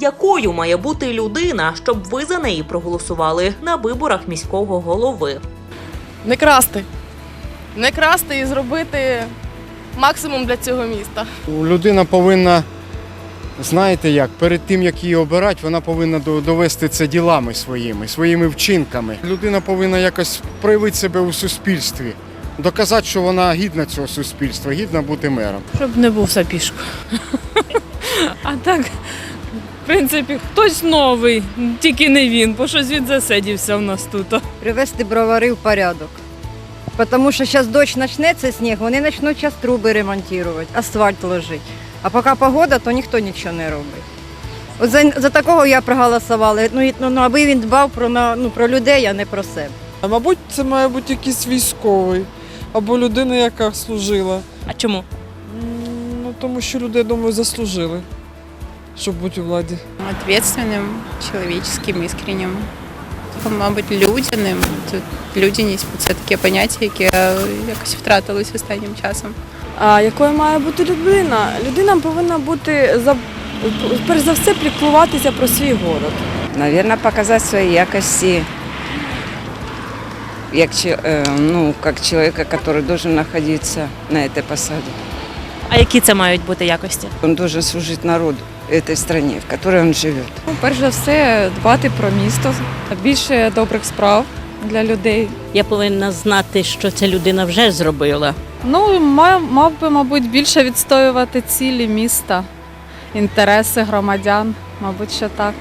Якою має бути людина, щоб ви за неї проголосували на виборах міського голови? Не красти. Не красти і зробити максимум для цього міста. Людина повинна, знаєте як, перед тим, як її обирати, вона повинна довести це ділами своїми, своїми вчинками. Людина повинна якось проявити себе у суспільстві, доказати, що вона гідна цього суспільства, гідна бути мером. Щоб не був сапішко. А так, принципі, хтось новий, тільки не він, бо щось він засидівся в нас тут. привести бровари в порядок. Тому що зараз дощ почнеться сніг, вони почнуть зараз труби ремонтувати, асфальт ложити. А поки погода, то ніхто нічого не робить. От за, за такого я проголосувала. Ну, і- ну, аби він дбав про, на- ну, про людей, а не про себе. А мабуть, це має бути якийсь військовий або людина, яка служила. А чому? Ну, тому що люди, я думаю, заслужили, щоб бути у владі. ответственным, человеческим, искренним. Мабуть, людяним. Тут людяність це таке поняття, яке якось втратилось останнім часом. А якою має бути людина? Людина повинна бути за перш за все піклуватися про свій город. Наверное, показать свои якости, як, че- э, ну, как человека, который должен находиться на этой посаде. А які це мають бути якості? Он должен служить народу этой стране, в которой он живет. Ну, перш за все, дбати про місто, більше добрих справ для людей. Я повинна знати, що ця людина вже зробила. Ну, мав, мав би, мабуть, більше відстоювати цілі міста, інтереси громадян, мабуть, що так.